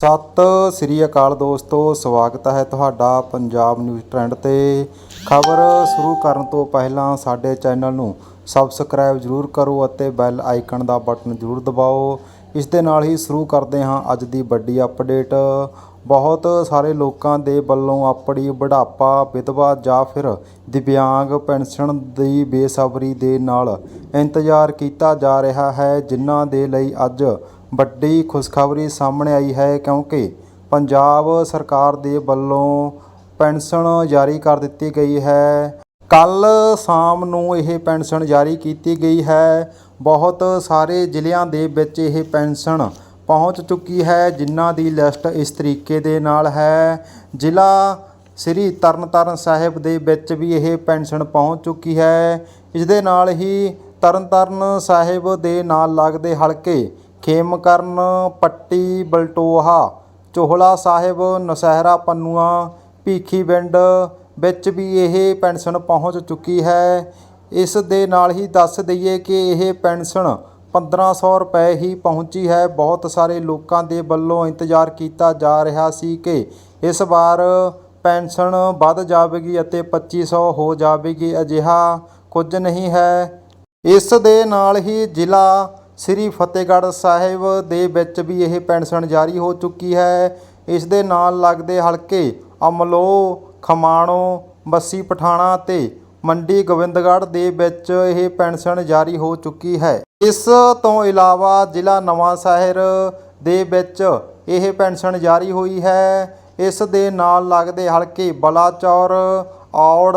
ਸਤਿ ਸ੍ਰੀ ਅਕਾਲ ਦੋਸਤੋ, ਸਵਾਗਤ ਹੈ ਤੁਹਾਡਾ ਪੰਜਾਬ ਨਿਊਜ਼ ਟ੍ਰੈਂਡ ਤੇ। ਖਬਰ ਸ਼ੁਰੂ ਕਰਨ ਤੋਂ ਪਹਿਲਾਂ ਸਾਡੇ ਚੈਨਲ ਨੂੰ ਸਬਸਕ੍ਰਾਈਬ ਜ਼ਰੂਰ ਕਰੋ ਅਤੇ ਬੈਲ ਆਈਕਨ ਦਾ ਬਟਨ ਜ਼ਰੂਰ ਦਬਾਓ। ਇਸ ਦੇ ਨਾਲ ਹੀ ਸ਼ੁਰੂ ਕਰਦੇ ਹਾਂ ਅੱਜ ਦੀ ਵੱਡੀ ਅਪਡੇਟ। ਬਹੁਤ ਸਾਰੇ ਲੋਕਾਂ ਦੇ ਵੱਲੋਂ ਆਪਣੀ ਬੁਢਾਪਾ, ਵਿਧਵਾ ਜਾਂ ਫਿਰ ਦਿਵਿਆਂਗ ਪੈਨਸ਼ਨ ਦੀ ਬੇਸਬਰੀ ਦੇ ਨਾਲ ਇੰਤਜ਼ਾਰ ਕੀਤਾ ਜਾ ਰਿਹਾ ਹੈ, ਜਿਨ੍ਹਾਂ ਦੇ ਲਈ ਅੱਜ ਵੱਡੀ ਖੁਸ਼ਖਬਰੀ ਸਾਹਮਣੇ ਆਈ ਹੈ ਕਿਉਂਕਿ ਪੰਜਾਬ ਸਰਕਾਰ ਦੇ ਵੱਲੋਂ ਪੈਨਸ਼ਨ ਜਾਰੀ ਕਰ ਦਿੱਤੀ ਗਈ ਹੈ। ਕੱਲ ਸ਼ਾਮ ਨੂੰ ਇਹ ਪੈਨਸ਼ਨ ਜਾਰੀ ਕੀਤੀ ਗਈ ਹੈ। ਬਹੁਤ ਸਾਰੇ ਜ਼ਿਲ੍ਹਿਆਂ ਦੇ ਵਿੱਚ ਇਹ ਪੈਨਸ਼ਨ ਪਹੁੰਚ ਚੁੱਕੀ ਹੈ, ਜਿਨ੍ਹਾਂ ਦੀ ਲਿਸਟ ਇਸ ਤਰੀਕੇ ਦੇ ਨਾਲ ਹੈ। ਜ਼ਿਲ੍ਹਾ ਸ੍ਰੀ ਤਰਨਤਾਰਨ ਸਾਹਿਬ ਦੇ ਵਿੱਚ ਵੀ ਇਹ ਪੈਨਸ਼ਨ ਪਹੁੰਚ ਚੁੱਕੀ ਹੈ। ਇਸ ਦੇ ਨਾਲ ਹੀ ਤਰਨਤਾਰਨ ਸਾਹਿਬ ਦੇ ਨਾਲ ਲੱਗਦੇ ਹਲਕੇ ਖੇਮਕਰਨ, ਪੱਟੀ, ਬਲਟੋਹਾ, ਚੋਹਲਾ ਸਾਹਿਬ, ਨਸਹਿਰਾ ਪੰਨੂਆ, ਭੀਖੀ ਪਿੰਡ ਵਿੱਚ ਵੀ ਇਹ ਪੈਨਸ਼ਨ ਪਹੁੰਚ ਚੁੱਕੀ ਹੈ। ਇਸ ਦੇ ਨਾਲ ਹੀ ਦੱਸ ਦਈਏ ਕਿ ਇਹ ਪੈਨਸ਼ਨ 1500 ਰੁਪਏ ਹੀ ਪਹੁੰਚੀ ਹੈ। ਬਹੁਤ ਸਾਰੇ ਲੋਕਾਂ ਦੇ ਵੱਲੋਂ ਇੰਤਜ਼ਾਰ ਕੀਤਾ ਜਾ ਰਿਹਾ ਸੀ ਕਿ ਇਸ ਵਾਰ ਪੈਨਸ਼ਨ ਵੱਧ ਜਾਵੇਗੀ ਅਤੇ 2500 ਹੋ ਜਾਵੇਗੀ। ਅਜਿਹਾ ਕੁਝ ਨਹੀਂ ਹੈ। ਇਸ ਦੇ ਨਾਲ ਹੀ ਜ਼ਿਲ੍ਹਾ ਸ੍ਰੀ ਫਤਿਹਗੜ੍ਹ ਸਾਹਿਬ ਦੇ ਵਿੱਚ ਵੀ ਇਹ ਪੈਨਸ਼ਨ ਜਾਰੀ ਹੋ ਚੁੱਕੀ ਹੈ। ਇਸ ਦੇ ਨਾਲ ਲੱਗਦੇ ਹਲਕੇ ਅਮਲੋ, ਖਮਾਣੋ, ਬੱਸੀ ਪਠਾਣਾ ਤੇ ਮੰਡੀ ਗੋਬਿੰਦਗੜ੍ਹ ਦੇ ਵਿੱਚ ਇਹ ਪੈਨਸ਼ਨ ਜਾਰੀ ਹੋ ਚੁੱਕੀ ਹੈ। ਇਸ ਤੋਂ ਇਲਾਵਾ ਜ਼ਿਲ੍ਹਾ ਨਵਾਂ ਸ਼ਹਿਰ ਦੇ ਵਿੱਚ ਇਹ ਪੈਨਸ਼ਨ ਜਾਰੀ ਹੋਈ ਹੈ। ਇਸ ਦੇ ਨਾਲ ਲੱਗਦੇ ਹਲਕੇ ਬਲਾਚੌਰ, ਔੜ,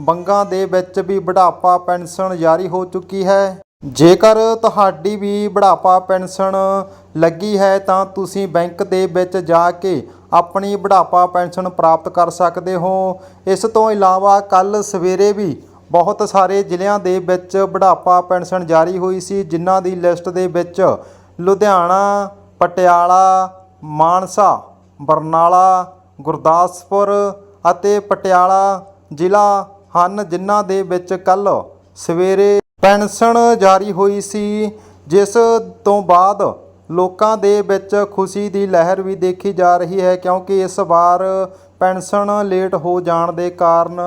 ਬੰਗਾ ਦੇ ਵਿੱਚ ਵੀ ਬੁਢਾਪਾ ਪੈਨਸ਼ਨ ਜਾਰੀ ਹੋ ਚੁੱਕੀ ਹੈ। ਜੇਕਰ ਤੁਹਾਡੀ ਵੀ ਬੁਢਾਪਾ ਪੈਨਸ਼ਨ ਲੱਗੀ ਹੈ ਤਾਂ ਤੁਸੀਂ ਬੈਂਕ ਦੇ ਵਿੱਚ ਜਾ ਕੇ ਆਪਣੀ ਬੁਢਾਪਾ ਪੈਨਸ਼ਨ ਪ੍ਰਾਪਤ ਕਰ ਸਕਦੇ ਹੋ। ਇਸ ਤੋਂ ਇਲਾਵਾ ਕੱਲ ਸਵੇਰੇ ਵੀ ਬਹੁਤ ਸਾਰੇ ਜ਼ਿਲ੍ਹਿਆਂ ਦੇ ਵਿੱਚ ਬੁਢਾਪਾ ਪੈਨਸ਼ਨ ਜਾਰੀ ਹੋਈ ਸੀ, ਜਿਨ੍ਹਾਂ ਦੀ ਲਿਸਟ ਦੇ ਵਿੱਚ ਲੁਧਿਆਣਾ, ਪਟਿਆਲਾ, ਮਾਨਸਾ, ਬਰਨਾਲਾ, ਗੁਰਦਾਸਪੁਰ ਅਤੇ ਪਟਿਆਲਾ ਜ਼ਿਲ੍ਹਾ ਹਨ, ਜਿਨ੍ਹਾਂ ਦੇ ਵਿੱਚ ਕੱਲ ਸਵੇਰੇ ਪੈਨਸ਼ਨ ਜਾਰੀ ਹੋਈ ਸੀ, ਜਿਸ ਤੋਂ ਬਾਅਦ ਲੋਕਾਂ ਦੇ ਵਿੱਚ ਖੁਸ਼ੀ ਦੀ ਲਹਿਰ ਵੀ ਦੇਖੀ ਜਾ ਰਹੀ ਹੈ, ਕਿਉਂਕਿ ਇਸ ਵਾਰ ਪੈਨਸ਼ਨ ਲੇਟ ਹੋ ਜਾਣ ਦੇ ਕਾਰਨ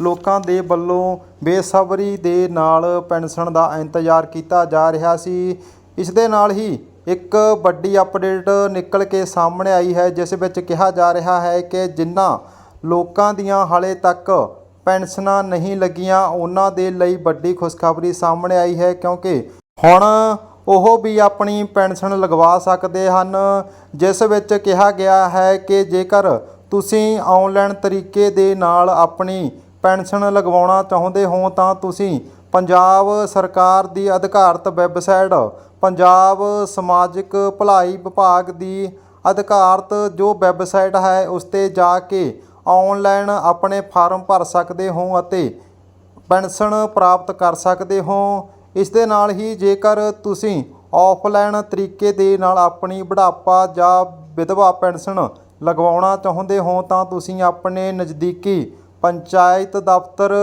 ਲੋਕਾਂ ਦੇ ਵੱਲੋਂ ਬੇਸਬਰੀ ਦੇ ਨਾਲ ਪੈਨਸ਼ਨ ਦਾ ਇੰਤਜ਼ਾਰ ਕੀਤਾ ਜਾ ਰਿਹਾ ਸੀ। ਇਸ ਦੇ ਨਾਲ ਹੀ ਇੱਕ ਵੱਡੀ ਅਪਡੇਟ ਨਿਕਲ ਕੇ ਸਾਹਮਣੇ ਆਈ ਹੈ, ਜਿਸ ਵਿੱਚ ਕਿਹਾ ਜਾ ਰਿਹਾ ਹੈ ਕਿ ਜਿਨ੍ਹਾਂ ਲੋਕਾਂ ਦੀਆਂ ਹਾਲੇ ਤੱਕ ਪੈਨਸ਼ਨਾਂ ਨਹੀਂ ਲੱਗੀਆਂ, ਉਹਨਾਂ ਦੇ ਲਈ ਵੱਡੀ ਖੁਸ਼ਖਬਰੀ ਸਾਹਮਣੇ ਆਈ ਹੈ ਕਿਉਂਕਿ ਹੁਣ ਉਹ ਵੀ ਆਪਣੀ ਪੈਨਸ਼ਨ ਲਗਵਾ ਸਕਦੇ ਹਨ, ਜਿਸ ਵਿੱਚ ਕਿਹਾ ਗਿਆ ਹੈ ਕਿ ਜੇਕਰ ਤੁਸੀਂ ਆਨਲਾਈਨ ਤਰੀਕੇ ਦੇ ਨਾਲ ਆਪਣੀ ਪੈਨਸ਼ਨ ਲਗਵਾਉਣਾ ਚਾਹੁੰਦੇ ਹੋ, ਤਾਂ ਤੁਸੀਂ ਪੰਜਾਬ ਸਰਕਾਰ ਦੀ ਅਧਿਕਾਰਤ ਵੈਬਸਾਈਟ ਪੰਜਾਬ ਸਮਾਜਿਕ ਭਲਾਈ ਵਿਭਾਗ ਦੀ ਅਧਿਕਾਰਤ ਜੋ ਵੈਬਸਾਈਟ ਹੈ, ਉਸ ਤੇ ਜਾ ਕੇ ਆਨਲਾਈਨ ਆਪਣੇ ਫਾਰਮ ਭਰ ਸਕਦੇ ਹੋ ਅਤੇ ਪੈਨਸ਼ਨ ਪ੍ਰਾਪਤ ਕਰ ਸਕਦੇ ਹੋ। ਇਸ ਦੇ ਨਾਲ ਹੀ ਜੇਕਰ ਤੁਸੀਂ ਆਫਲਾਈਨ ਤਰੀਕੇ ਦੇ ਨਾਲ ਆਪਣੀ ਬੁਢਾਪਾ ਜਾਂ ਵਿਧਵਾ ਪੈਨਸ਼ਨ ਲਗਵਾਉਣਾ ਚਾਹੁੰਦੇ ਹੋ, ਤਾਂ ਤੁਸੀਂ ਆਪਣੇ ਨਜ਼ਦੀਕੀ ਪੰਚਾਇਤ ਦਫ਼ਤਰ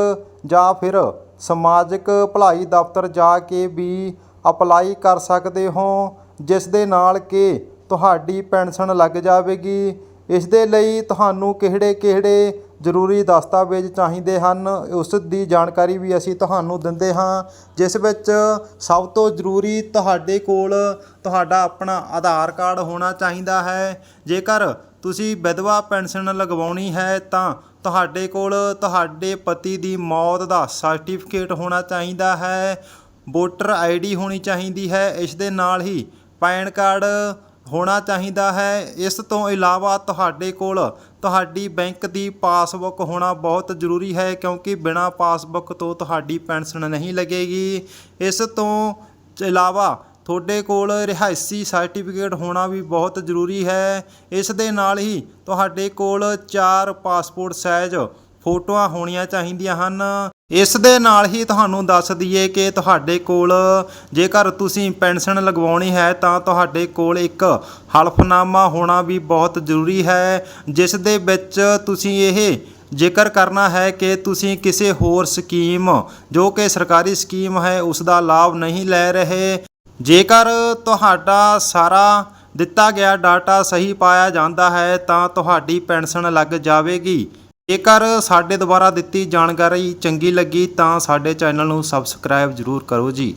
ਜਾਂ ਫਿਰ ਸਮਾਜਿਕ ਭਲਾਈ ਦਫ਼ਤਰ ਜਾ ਕੇ ਵੀ ਅਪਲਾਈ ਕਰ ਸਕਦੇ ਹੋ, ਜਿਸ ਦੇ ਨਾਲ ਕਿ ਤੁਹਾਡੀ ਪੈਨਸ਼ਨ ਲੱਗ ਜਾਵੇਗੀ। ਇਸ ਦੇ ਲਈ ਤੁਹਾਨੂੰ ਕਿਹੜੇ-ਕਿਹੜੇ ਜ਼ਰੂਰੀ ਦਸਤਾਵੇਜ਼ ਚਾਹੀਦੇ ਹਨ, ਉਸ ਦੀ ਜਾਣਕਾਰੀ ਵੀ ਅਸੀਂ ਤੁਹਾਨੂੰ ਦਿੰਦੇ ਹਾਂ, ਜਿਸ ਵਿੱਚ ਸਭ ਤੋਂ ਜ਼ਰੂਰੀ ਤੁਹਾਡੇ ਕੋਲ ਤੁਹਾਡਾ ਆਪਣਾ ਆਧਾਰ ਕਾਰਡ ਹੋਣਾ ਚਾਹੀਦਾ ਹੈ। ਜੇਕਰ ਤੁਸੀਂ ਵਿਧਵਾ ਪੈਨਸ਼ਨ ਲਗਵਾਉਣੀ ਹੈ, ਤਾਂ ਤੁਹਾਡੇ ਕੋਲ ਤੁਹਾਡੇ ਪਤੀ ਦੀ ਮੌਤ ਦਾ ਸਰਟੀਫਿਕੇਟ ਹੋਣਾ ਚਾਹੀਦਾ ਹੈ। ਵੋਟਰ ਆਈਡੀ ਹੋਣੀ ਚਾਹੀਦੀ ਹੈ, ਇਸ ਦੇ ਨਾਲ ਹੀ ਪੈਨ ਕਾਰਡ ਹੋਣਾ ਚਾਹੀਦਾ ਹੈ। ਇਸ ਤੋਂ ਇਲਾਵਾ ਤੁਹਾਡੇ ਕੋਲ ਤੁਹਾਡੀ ਬੈਂਕ ਦੀ ਪਾਸਬੁੱਕ ਹੋਣਾ ਬਹੁਤ ਜ਼ਰੂਰੀ ਹੈ ਕਿਉਂਕਿ ਬਿਨਾਂ ਪਾਸਬੁੱਕ ਤੋਂ ਤੁਹਾਡੀ ਪੈਨਸ਼ਨ ਨਹੀਂ ਲੱਗੇਗੀ। ਇਸ ਤੋਂ ਇਲਾਵਾ ਤੁਹਾਡੇ ਕੋਲ ਰਿਹਾਇਸ਼ੀ ਸਰਟੀਫਿਕੇਟ ਹੋਣਾ ਵੀ ਬਹੁਤ ਜ਼ਰੂਰੀ ਹੈ। ਇਸ ਦੇ ਨਾਲ ਹੀ ਤੁਹਾਡੇ ਕੋਲ ਚਾਰ ਪਾਸਪੋਰਟ ਸਾਈਜ਼ ਫੋਟੋਆਂ ਹੋਣੀਆਂ ਚਾਹੀਦੀਆਂ ਹਨ। ਇਸ ਦੇ ਨਾਲ ਹੀ ਤੁਹਾਨੂੰ ਦੱਸ ਦਈਏ ਕਿ ਤੁਹਾਡੇ ਕੋਲ ਜੇਕਰ ਤੁਸੀਂ ਪੈਨਸ਼ਨ ਲਗਵਾਉਣੀ ਹੈ ਤਾਂ ਤੁਹਾਡੇ ਕੋਲ ਇੱਕ ਹਲਫਨਾਮਾ ਹੋਣਾ ਵੀ ਬਹੁਤ ਜ਼ਰੂਰੀ ਹੈ, ਜਿਸ ਦੇ ਵਿੱਚ ਤੁਸੀਂ ਇਹ ਜ਼ਿਕਰ ਕਰਨਾ ਹੈ ਕਿ ਤੁਸੀਂ ਕਿਸੇ ਹੋਰ ਸਕੀਮ ਜੋ ਕਿ ਸਰਕਾਰੀ ਸਕੀਮ ਹੈ, ਉਸ ਦਾ ਲਾਭ ਨਹੀਂ ਲੈ ਰਹੇ। ਜੇਕਰ ਤੁਹਾਡਾ ਸਾਰਾ ਦਿੱਤਾ ਗਿਆ ਡਾਟਾ ਸਹੀ ਪਾਇਆ ਜਾਂਦਾ ਹੈ ਤਾਂ ਤੁਹਾਡੀ ਪੈਨਸ਼ਨ ਲੱਗ ਜਾਵੇਗੀ। ਜੇਕਰ ਸਾਡੇ ਦੁਆਰਾ ਦਿੱਤੀ ਜਾਣਕਾਰੀ ਚੰਗੀ ਲੱਗੀ ਤਾਂ ਸਾਡੇ ਚੈਨਲ ਨੂੰ ਸਬਸਕ੍ਰਾਈਬ ਜ਼ਰੂਰ ਕਰੋ ਜੀ।